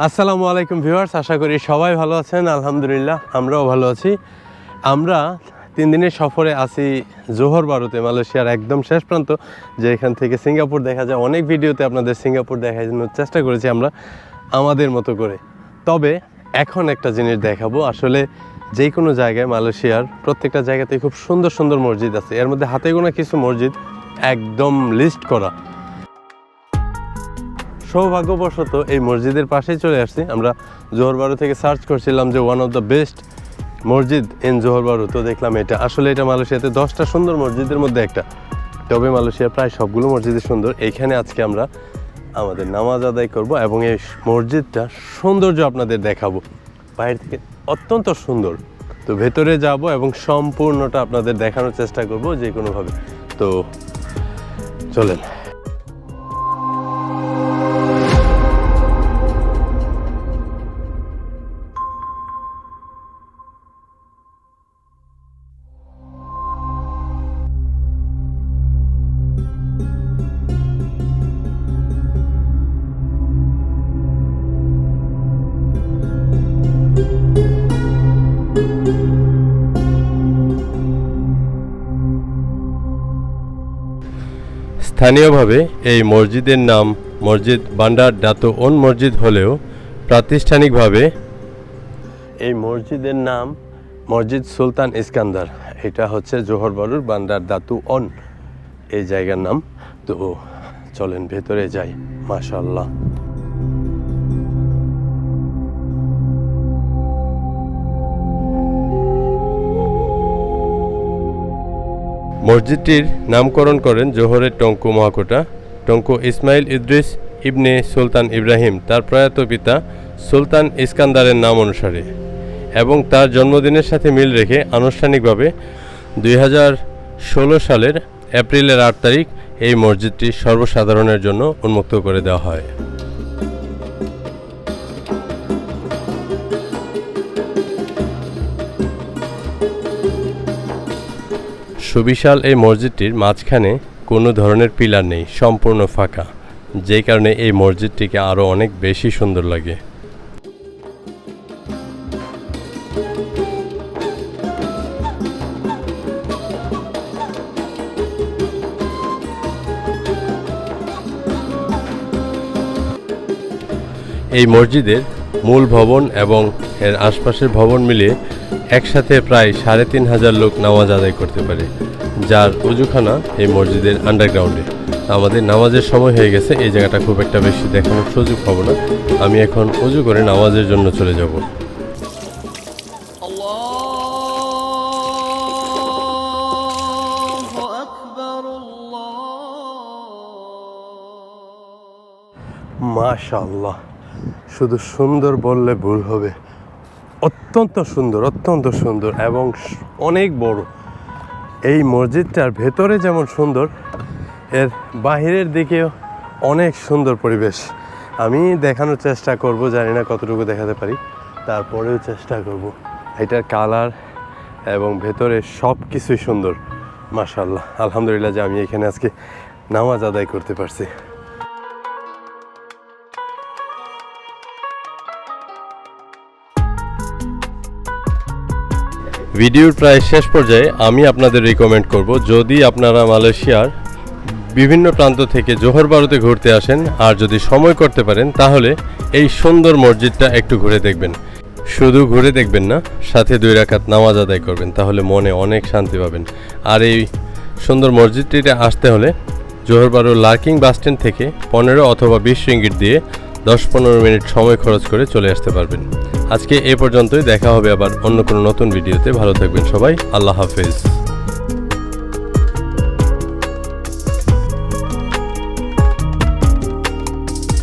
আসসালামু আলাইকুম ভিউয়ার্স, আশা করি সবাই ভালো আছেন, আলহামদুলিল্লাহ, আমরাও ভালো আছি। আমরা তিন দিনের সফরে আছি জোহর বারুতে, মালয়েশিয়ার একদম শেষ প্রান্ত যে এখান থেকে সিঙ্গাপুর দেখা যায়। অনেক ভিডিওতে আপনাদের সিঙ্গাপুর দেখানোর চেষ্টা করেছি আমরা, আমাদের মতো করে। তবে এখন একটা জিনিস দেখাবো, আসলে যে কোনো জায়গায় মালয়েশিয়ার প্রত্যেকটা জায়গাতে খুব সুন্দর সুন্দর মসজিদ আছে। এর মধ্যে হাতে গোনা কিছু মসজিদ একদম লিস্ট করা। সৌভাগ্যবশত এই মসজিদের পাশেই চলে আসছি। আমরা জোহরবারু থেকে সার্চ করছিলাম যে ওয়ান অফ দ্য বেস্ট মসজিদ ইন জোহরবারু তো দেখলাম এটা, আসলে এটা মালয়েশিয়াতে দশটা সুন্দর মসজিদের মধ্যে একটা। তবে মালয়েশিয়ার প্রায় সবগুলো মসজিদই সুন্দর। এইখানে আজকে আমরা আমাদের নামাজ আদায় করব এবং এই মসজিদটা সৌন্দর্য আপনাদের দেখাবো। বাইরে থেকে অত্যন্ত সুন্দর। তো ভেতরে যাব এবং সম্পূর্ণটা আপনাদের দেখানোর চেষ্টা করব যে কোনোভাবে তো চলেন। স্থানীয়ভাবে এই মসজিদের নাম মসজিদ বান্ডার দাতো ওন মসজিদ হলেও প্রাতিষ্ঠানিকভাবে এই মসজিদের নাম মসজিদ সুলতান ইস্কান্দার। এটা হচ্ছে জোহর জোহরবাড়ুর বান্ডার দাতু অন এই জায়গার নাম। তো চলেন ভেতরে যাই। মাশাল্লাহ মসজিদটির নামকরণ করেন জোহরের টঙ্কু মহাকোটা, টঙ্কু ইসমাইল ইদ্রিস ইবনে সুলতান ইব্রাহিম, তার প্রয়াত পিতা সুলতান ইস্কান্দারের নাম অনুসারে এবং তার জন্মদিনের সাথে মিল রেখে আনুষ্ঠানিকভাবে দুই হাজার ষোলো সালের এপ্রিলের আট তারিখ এই মসজিদটি সর্বসাধারণের জন্য উন্মুক্ত করে দেওয়া হয়। সুবিশাল এই মসজিদটির মাঝখানে কোনো ধরনের পিলার নেই, সম্পূর্ণ ফাঁকা। যেই কারণে এই মসজিদটিকে আরও অনেক বেশি সুন্দর লাগে। এই মসজিদের মূল ভবন এবং এর আশপাশের ভবন মিলে একসাথে প্রায় সাড়ে তিন হাজার লোক নামাজ আদায় করতে পারে যার উজুখানা এই মসজিদের আন্ডারগ্রাউন্ডে আমাদের নামাজের সময় হয়ে গেছে এই জায়গাটা খুব একটা বেশি দেখানোর সুযোগ পাবো না। আমি এখন উজু করে নামাজের জন্য চলে যাব। মাশাল্লাহ শুধু সুন্দর বললে ভুল হবে। অত্যন্ত সুন্দর অত্যন্ত সুন্দর এবং অনেক বড়। এই মসজিদটার ভেতরে যেমন সুন্দর, এর বাহিরের দিকেও অনেক সুন্দর পরিবেশ। আমি দেখানোর চেষ্টা করব, জানি না কতটুকু দেখাতে পারি। তারপরেও চেষ্টা করব। এটার কালার এবং ভেতরে সব কিছুই সুন্দর মাশাল্লাহ আলহামদুলিল্লাহ যে আমি এখানে আজকে নামাজ আদায় করতে পারছি। ভিডিওর প্রায় শেষ পর্যায়ে আমি আপনাদের রিকমেন্ড করব, যদি আপনারা মালয়েশিয়ার বিভিন্ন প্রান্ত থেকে জোহর বারুতে ঘুরতে আসেন আর যদি সময় করতে পারেন, তাহলে এই সুন্দর মসজিদটা একটু ঘুরে দেখবেন। শুধু ঘুরে দেখবেন না, সাথে দুই রাকাত নামাজ আদায় করবেন, তাহলে মনে অনেক শান্তি পাবেন। আর এই সুন্দর মসজিদটিতে আসতে হলে জোহরবারু লার্কিং বাসস্ট্যান্ড থেকে পনেরো অথবা বিশ রিঙ্গিট দিয়ে দশ পনেরো মিনিট সময় খরচ করে চলে আসতে পারবেন। আজকে এ পর্যন্তই, দেখা হবে আবার অন্য কোনো নতুন ভিডিওতে। ভালো থাকবেন সবাই, আল্লাহ হাফেজ।